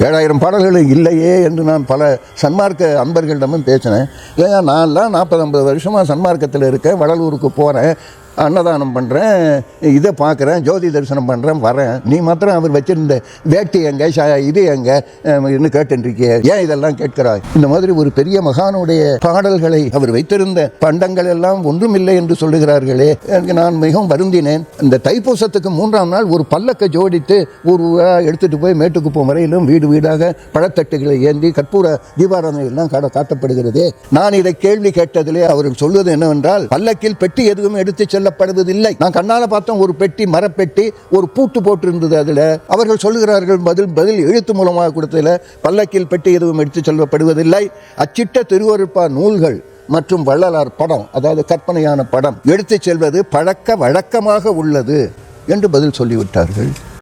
ஏழாயிரம் பாடல்கள் இல்லையே என்று நான் பல சன்மார்க்க அன்பர்களிடமும் பேசினேன். ஏன் நான்லாம் நாற்பது ஐம்பது வருஷமாக சன்மார்க்கத்தில் இருக்கேன் வடலூருக்கு போகிறேன் அன்னதானம் பண்ணுறேன் இதை பார்க்குறேன் ஜோதி தரிசனம் பண்ணுறேன் வரேன். நீ மாத்திரம் அவர் வச்சிருந்த வேட்டி எங்க ஷா இது எங்க இன்னும் கேட்டுருக்கிய ஏன் இதெல்லாம் கேட்கிறாய்? இந்த மாதிரி ஒரு பெரிய மகானுடைய பாடல்களை அவர் வைத்திருந்த பண்டங்கள் எல்லாம் ஒன்றுமில்லை என்று சொல்லுகிறார்களே. எனக்கு நான் மிகவும் வருந்தினேன். இந்த தைப்பூசத்துக்கு மூன்றாம் நாள் ஒரு பல்லக்கை ஜோடித்து ஒரு எடுத்துகிட்டு போய் போய் மேட்டுக்குப்பம் வரையிலும் வீடு வீடாக பழத்தட்டுகளை ஏந்தி கற்பூர தீபாராதனையெல்லாம் எல்லாம் காட்டப்படுகிறதே. நான் இதை கேள்வி கேட்டதிலே அவர்கள் சொல்வது என்னவென்றால் பல்லக்கில் பெட்டி எதுவும் எடுத்து செல்லப்படுவதில்லை. நான் கண்ணால பார்த்தோம் ஒரு பெட்டி மரப்பெட்டி ஒரு பூட்டு போட்டிருந்தது அதில். அவர்கள் சொல்லுகிறார்கள் பதில் பதில் எழுத்து மூலமாக கொடுத்ததில் பல்லக்கில் பெட்டி எதுவும் எடுத்து செல்லப்படுவதில்லை. அச்சிட்ட திருவருப்பா நூல்கள் மற்றும் வள்ளலார் படம் அதாவது கற்பனையான படம் எடுத்துச் செல்வது பழக்க வழக்கமாக உள்ளது என்று பதில் சொல்லிவிட்டார்கள்.